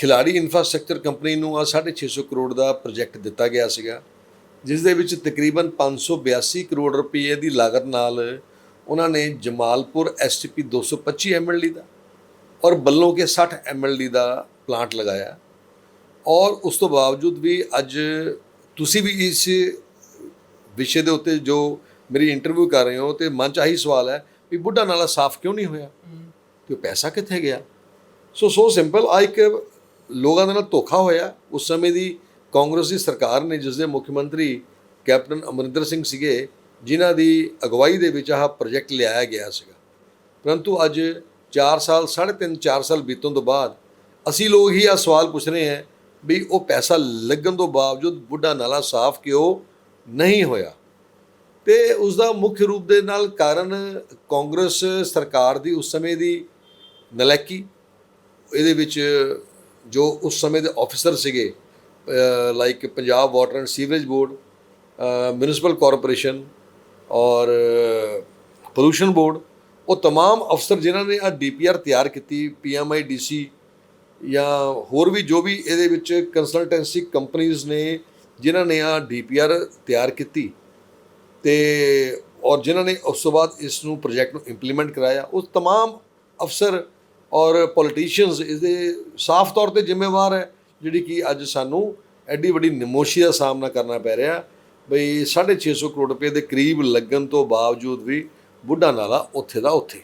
ਖਿਲਾੜੀ infrastructure company ਨੂੰ ਆ 650 ਕਰੋੜ ਦਾ ਪ੍ਰੋਜੈਕਟ ਦਿੱਤਾ ਗਿਆ ਸੀਗਾ ਜਿਸ ਦੇ ਵਿੱਚ ਤਕਰੀਬਨ 582 ਕਰੋੜ ਰੁਪਏ ਦੀ ਲਾਗਤ ਨਾਲ ਉਹਨਾਂ ਨੇ ਜਮਾਲਪੁਰ ਐਸਟੀਪੀ 225 ਐਮਐਲਡੀ ਦਾ ਔਰ ਬੱਲੋਂ ਕੇ 60 ਐਮਐਲਡੀ ਦਾ ਪਲਾਂਟ ਲਗਾਇਆ। ਔਰ ਉਸ ਤੋਂ ਬਾਵਜੂਦ ਵੀ ਅੱਜ ਤੁਸੀਂ ਵੀ ਇਸ ਵਿਸ਼ੇ ਦੇ ਉੱਤੇ ਜੋ ਮੇਰੀ ਇੰਟਰਵਿਊ ਕਰ ਰਹੇ ਹੋ ਤੇ ਮਨ ਚ ਆਹੀ ਸਵਾਲ ਹੈ ਵੀ ਬੁੱਢਾ ਨਾਲਾ ਸਾਫ਼ ਕਿਉਂ ਨਹੀਂ ਹੋਇਆ? ਤੇ ਉਹ ਪੈਸਾ ਕਿੱਥੇ ਗਿਆ? ਸੋ ਸੋ ਸਿੰਪਲ ਆ ਇੱਕ ਲੋਕਾਂ ਦੇ ਨਾਲ ਧੋਖਾ ਹੋਇਆ। ਉਸ ਸਮੇਂ ਦੀ ਕਾਂਗਰਸ ਦੀ ਸਰਕਾਰ ਨੇ ਜਿਸ ਦੇ ਮੁੱਖ ਮੰਤਰੀ ਕੈਪਟਨ ਅਮਰਿੰਦਰ ਸਿੰਘ ਸੀਗੇ, ਜਿਨ੍ਹਾਂ ਦੀ ਅਗਵਾਈ ਦੇ ਵਿੱਚ ਆਹ ਪ੍ਰੋਜੈਕਟ ਲਿਆਇਆ ਗਿਆ ਸੀਗਾ। ਪਰੰਤੂ ਅੱਜ 4 ਸਾਲ 3.5 4 ਸਾਲ ਬੀਤਣ ਤੋਂ ਬਾਅਦ ਅਸੀਂ ਲੋਕ ਹੀ ਆ ਸਵਾਲ ਪੁੱਛ ਰਹੇ ਹਾਂ ਵੀ ਉਹ ਪੈਸਾ ਲੱਗਣ ਤੋਂ ਬਾਵਜੂਦ ਬੁੱਢਾ ਨਾਲਾ ਸਾਫ਼ ਕਿਉਂ ਨਹੀਂ ਹੋਇਆ? ਤੇ ਉਸ ਦਾ ਮੁੱਖ ਰੂਪ ਦੇ ਨਾਲ ਕਾਰਨ ਕਾਂਗਰਸ ਸਰਕਾਰ ਦੀ ਉਸ ਸਮੇਂ ਦੀ ਨਲੈਕੀ, ਇਹਦੇ ਵਿੱਚ ਜੋ ਉਸ ਸਮੇਂ ਦੇ ਆਫੀਸਰ ਸੀਗੇ like Punjab water and sewerage board municipal corporation ਔਰ ਪੋਲੂਸ਼ਨ ਬੋਰਡ ਉਹ तमाम ਅਫਸਰ ਜਿਨ੍ਹਾਂ ਨੇ ਆ ਡੀਪੀਆਰ ਤਿਆਰ ਕੀਤੀ ਪੀਐਮਆਈ ਡੀਸੀ ਜਾਂ ਹੋਰ ਵੀ ਜੋ ਵੀ ਇਹਦੇ ਵਿੱਚ ਕੰਸਲਟੈਂਸੀ ਕੰਪਨੀਆਂ ਨੇ ਜਿਨ੍ਹਾਂ ਨੇ ਆ ਡੀਪੀਆਰ ਤਿਆਰ ਕੀਤੀ ਤੇ ਔਰ ਜਿਨ੍ਹਾਂ ਨੇ ਉਸ ਤੋਂ ਬਾਅਦ ਇਸ ਨੂੰ ਪ੍ਰੋਜੈਕਟ ਨੂੰ ਇੰਪਲੀਮੈਂਟ ਕਰਾਇਆ ਉਹ तमाम ਅਫਸਰ ਔਰ ਪੋਲੀਟੀਸ਼ੀਅਨਸ ਇਸ ਦੇ ਸਾਫ਼ ਤੌਰ ਤੇ ਜ਼ਿੰਮੇਵਾਰ ਹੈ, ਜਿਹੜੀ ਕਿ ਅੱਜ ਸਾਨੂੰ ਐਡੀ ਵੱਡੀ ਨਮੋਸ਼ੀ ਦਾ ਸਾਹਮਣਾ ਕਰਨਾ ਪੈ ਰਿਹਾ। ਬਈ 650 ਕਰੋੜ ਰੁਪਏ ਦੇ ਕਰੀਬ ਲੱਗਣ ਤੋਂ ਬਾਵਜੂਦ ਵੀ ਬੁੱਢਾ ਨਾਲਾ ਉੱਥੇ ਦਾ ਉੱਥੇ।